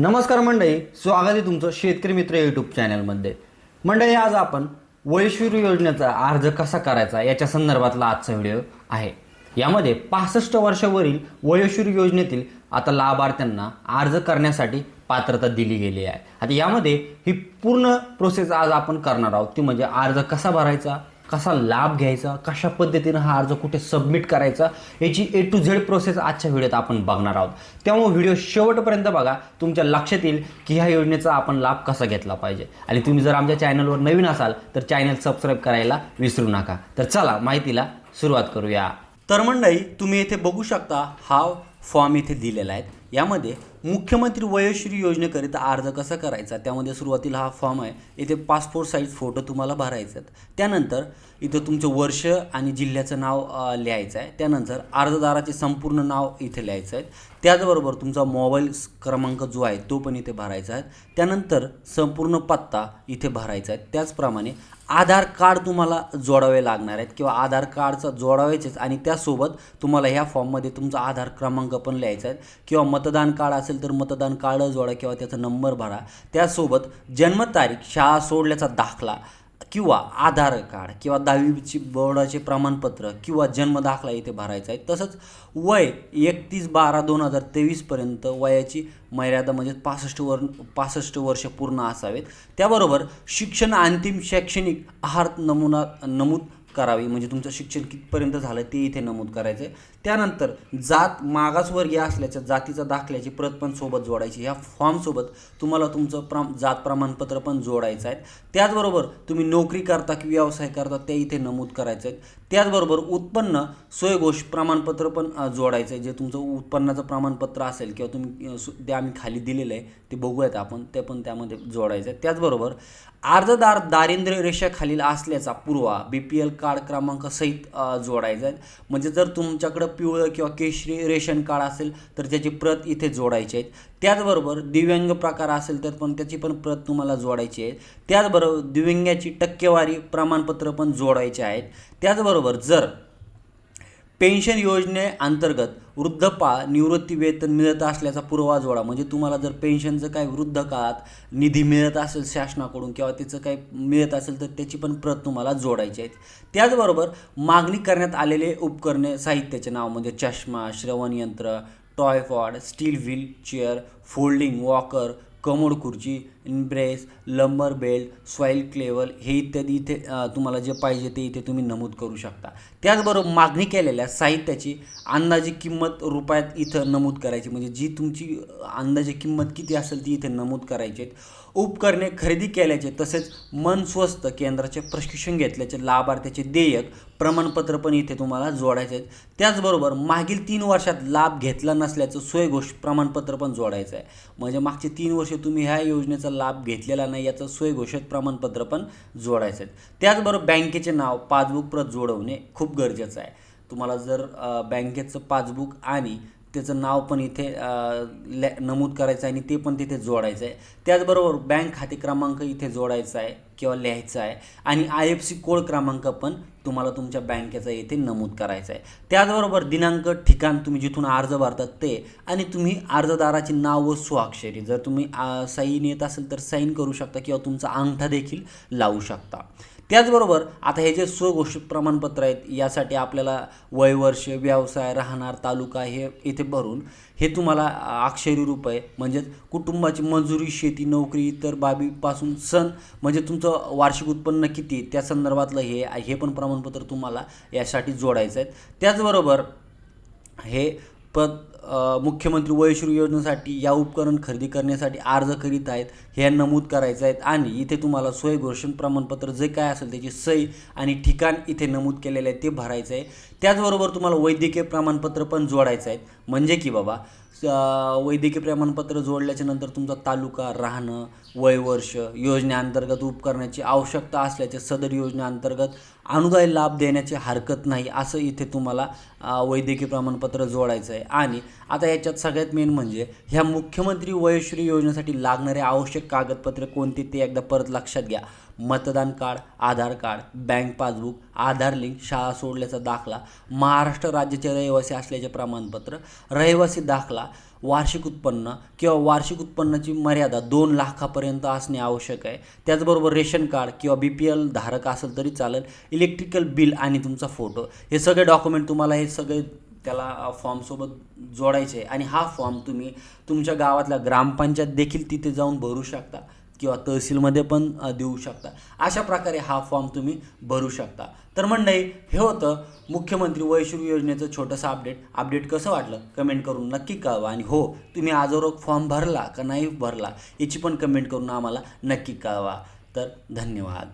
नमस्कार मंडळी स्वागत आहे तुमचं शेतकरी मित्र यूट्यूब चॅनलमध्ये मंडळी आज आपण वयश्री योजनेचा अर्ज कसा करायचा याच्या संदर्भातला आजचा व्हिडिओ आहे. यामध्ये पासष्ट वर्षावरील वयोश्री योजनेतील आता लाभार्थ्यांना अर्ज करण्यासाठी पात्रता दिली गेली आहे. आता यामध्ये ही पूर्ण प्रोसेस आज आपण करणार आहोत. ती म्हणजे अर्ज कसा भरायचा कसा लाभ घ्यायचा कशा पद्धतीनं हा अर्ज कुठे सबमिट करायचा याची ए टू झेड प्रोसेस आजच्या व्हिडिओत आपण बघणार आहोत. त्यामुळे व्हिडिओ शेवटपर्यंत बघा. तुमच्या लक्षात येईल की ह्या योजनेचा आपण लाभ कसा घेतला पाहिजे. आणि तुम्ही जर आमच्या चॅनलवर नवीन असाल तर चॅनल सबस्क्राईब करायला विसरू नका. तर चला माहितीला सुरुवात करूया. तर मंडळी तुम्ही इथे बघू शकता हा फॉर्म इथे दिलेला आहे. यामध्ये मुख्यमंत्री वयोश्री योजनेकरिता अर्ज कसा करायचा? त्यामध्ये सुरुवातीला हा फॉर्म आहे. इथे पासपोर्ट साईज फोटो तुम्हाला भरायचे आहेत. त्यानंतर इथं तुमचं वर्ष आणि जिल्ह्याचं नाव लिहायचं आहे. त्यानंतर अर्जदाराचे संपूर्ण नाव इथे लिहायचं आहे. त्याचबरोबर तुमचा मोबाईल क्रमांक जो आहे तो पण इथे भरायचा आहे. त्यानंतर संपूर्ण पत्ता इथे भरायचा आहे. त्याचप्रमाणे आधार कार्ड तुम्हाला जोडावे लागणार आहेत किंवा आधार कार्डचं जोडावायचेच आणि त्यासोबत तुम्हाला ह्या फॉर्ममध्ये तुमचा आधार क्रमांक पण लिहायचा आहे. किंवा मतदान कार्ड असेल तर मतदान कार्ड जोडा किंवा त्याचा नंबर भरा. त्यासोबत जन्मतारीख शाळा सोडल्याचा दाखला किंवा आधार कार्ड किंवा दहावीची बोर्डाचे प्रमाणपत्र किंवा जन्म दाखला इथे भरायचा आहे. तसंच वय एकतीस बारा दोन हजार तेवीसपर्यंत वयाची मर्यादा म्हणजे पासष्ट वर पासष्ट वर्ष पूर्ण असावेत. त्याबरोबर शिक्षण अंतिम शैक्षणिक आहार नमुना नमूद करावी. म्हणजे तुमचं शिक्षण कितपर्यंत झालं ते इथे नमूद करायचं आहे त्यानंतर जात मागासवर्गीय असल्याच्या जातीचा दाखल्याची प्रत पण सोबत जोडायची. ह्या फॉर्मसोबत तुम्हाला तुमचं प्रम जात प्रमाणपत्र पण जोडायचं आहे. त्याचबरोबर तुम्ही नोकरी करता की व्यवसाय करता ते इथे नमूद करायचं आहे. त्याचबरोबर उत्पन्न सोयघोष प्रमाणपत्र पण जोडायचं आहे. जे तुमचं उत्पन्नाचं प्रमाणपत्र असेल किंवा तुम्ही सु- ते आम्ही खाली दिलेलं आहे ते बघूयात आपण. ते पण त्यामध्ये जोडायचं आहे. त्याचबरोबर अर्जदार दारिद्र्य रेषेखालील असल्याचा पुरवा बी पी एल कार्ड क्रमांकसहित अ, जोडायचा आहे. म्हणजे जर तुमच्याकडं पिवळं किंवा केशरी रेशन कार्ड असेल तर त्याची प्रत इथे जोडायची आहेत. त्याचबरोबर दिव्यांग प्रकार असेल तर पण त्याची पण प्रत तुम्हाला जोडायची आहे त्याचबरोबर दिव्यांगाची टक्केवारी प्रमाणपत्र पण जोडायचे आहेत. त्याचबरोबर जर पेन्शन योजनेअंतर्गत वृद्धपाळ निवृत्तीवेतन मिळत असल्याचा पुरावा जोडा म्हणजे तुम्हाला जर पेन्शनचं काय वृद्ध काळात निधी मिळत असेल शासनाकडून किंवा त्याचं काही मिळत असेल तर त्याची पण प्रत तुम्हाला जोडायची आहे. त्याचबरोबर मागणी करण्यात आलेले उपकरणे साहित्याचे नाव म्हणजे चष्मा श्रवणयंत्र टॉयफॉड steel wheelchair folding walker commode खुर्ची इनब्रेस लंबर बेल्ट सॉईल क्लेवल हे इत्यादी इथे तुम्हाला जे पाहिजे ते इथे तुम्ही नमूद करू शकता. त्याचबरोबर मागणी केलेल्या साहित्याची अंदाजे किंमत रुपयात इथं नमूद करायची. म्हणजे जी तुमची अंदाजे किंमत किती असेल ती इथे नमूद करायची आहेत. उपकरणे खरेदी केल्याचे तसेच मन स्वस्त केंद्राचे प्रशिक्षण घेतल्याचे लाभार्थ्याचे देयक प्रमाणपत्र पण इथे तुम्हाला जोडायचे आहेत. त्याचबरोबर मागील तीन वर्षात लाभ घेतला नसल्याचं सोयघोष प्रमाणपत्र पण जोडायचं आहे. म्हणजे मागचे तीन वर्ष तुम्ही ह्या योजनेचा लाभ घेतलेला नाही याचं स्वयंघोषित प्रमाणपत्र पण जोडायचं आहे त्याचबरोबर बँकेचे नाव पासबुक प्रत जोडवणे खूप गरजेचं आहे. तुम्हाला जर बँकेचं पासबुक आणि त्याचं नाव पण इथे लॅ नमूद करायचं आहे आणि ते पण तिथे जोडायचं आहे. त्याचबरोबर बँक खाते क्रमांक इथे जोडायचा आहे किंवा लिहायचा आहे आणि आय एफ सी कोड क्रमांक पण तुम्हाला तुमच्या बँकेचा येथे नमूद करायचा आहे. त्याचबरोबर दिनांक ठिकाण तुम्ही जिथून अर्ज भरतात ते आणि तुम्ही अर्जदाराचे नाव व स्वाक्षरी जर तुम्ही साईन येत असेल तर साईन करू शकता किंवा तुमचा अंगठा देखील लावू शकता. त्याचबरोबर आता हे जे स्वघोषित प्रमाणपत्र आहेत यासाठी आपल्याला वयवर्ष व्यवसाय राहणार तालुका हे इथे भरून हे तुम्हाला अक्षरी रूप आहे म्हणजेच कुटुंबाची मंजुरी शेती नोकरी इतर बाबीपासून सण म्हणजे तुमचं वार्षिक उत्पन्न किती त्या संदर्भातलं हे हे पण प्रमाणपत्र तुम्हाला यासाठी जोडायचं आहे. त्याचबरोबर हे परत मुख्यमंत्री वयश्री योजनेसाठी या उपकरण खरेदी करण्यासाठी अर्ज करीत आहेत हे नमूद करायचं आहेत. आणि इथे तुम्हाला सोय घोषण प्रमाणपत्र जे काय असेल त्याची सही आणि ठिकाण इथे नमूद केलेलं आहे ते भरायचं आहे. त्याचबरोबर तुम्हाला वैद्यकीय प्रमाणपत्र पण जोडायचं आहे. म्हणजे की बाबा वैद्यकीय प्रमाणपत्र जोडल्याच्या नंतर तुमचा तालुका राहणं वय वर्ष योजनेअंतर्गत उपकरणाची आवश्यकता असल्याचे सदर योजनेअंतर्गत अनुदाय लाभ देण्याची हरकत नाही असं इथे तुम्हाला वैद्यकीय प्रमाणपत्र जोडायचं आहे. आणि आता याच्यात सगळ्यात मेन म्हणजे ह्या मुख्यमंत्री वयश्री योजनेसाठी लागणारे आवश्यक कागदपत्रे कोणती ते एकदा परत लक्षात घ्या. मतदान card Aadhaar card bank passbook Aadhaar link शाळा सोडल्याचा दाखला महाराष्ट्र राज्याचे रहिवासी असल्याचे प्रमाणपत्र रहिवासी दाखला वार्षिक उत्पन्न किंवा वार्षिक उत्पन्नाची मर्यादा दोन लाखापर्यंत असणे आवश्यक आहे. त्याचबरोबर रेशन कार्ड किंवा बी पी एल धारक असेल तरी चालेल. इलेक्ट्रिकल बिल आणि तुमचा फोटो. हे सगळे डॉक्युमेंट तुम्हाला हे सगळे त्याला फॉर्मसोबत जोडायचे आहे. आणि हा फॉर्म तुम्ही तुमच्या गावातल्या ग्रामपंचायत देखील तिथे जाऊन भरू शकता. किंवा तहसीलमध्ये पण देऊ शकता. अशा प्रकारे हा फॉर्म तुम्ही भरू शकता. तर मंडळी हे होतं मुख्यमंत्री वयश्री योजनेचं छोटंसं अपडेट. अपडेट कसं वाटलं? कमेंट करून नक्की कळवा. आणि हो तुम्ही आजवर फॉर्म भरला का नाही भरला याची पण कमेंट करून आम्हाला नक्की कळवा. तर धन्यवाद.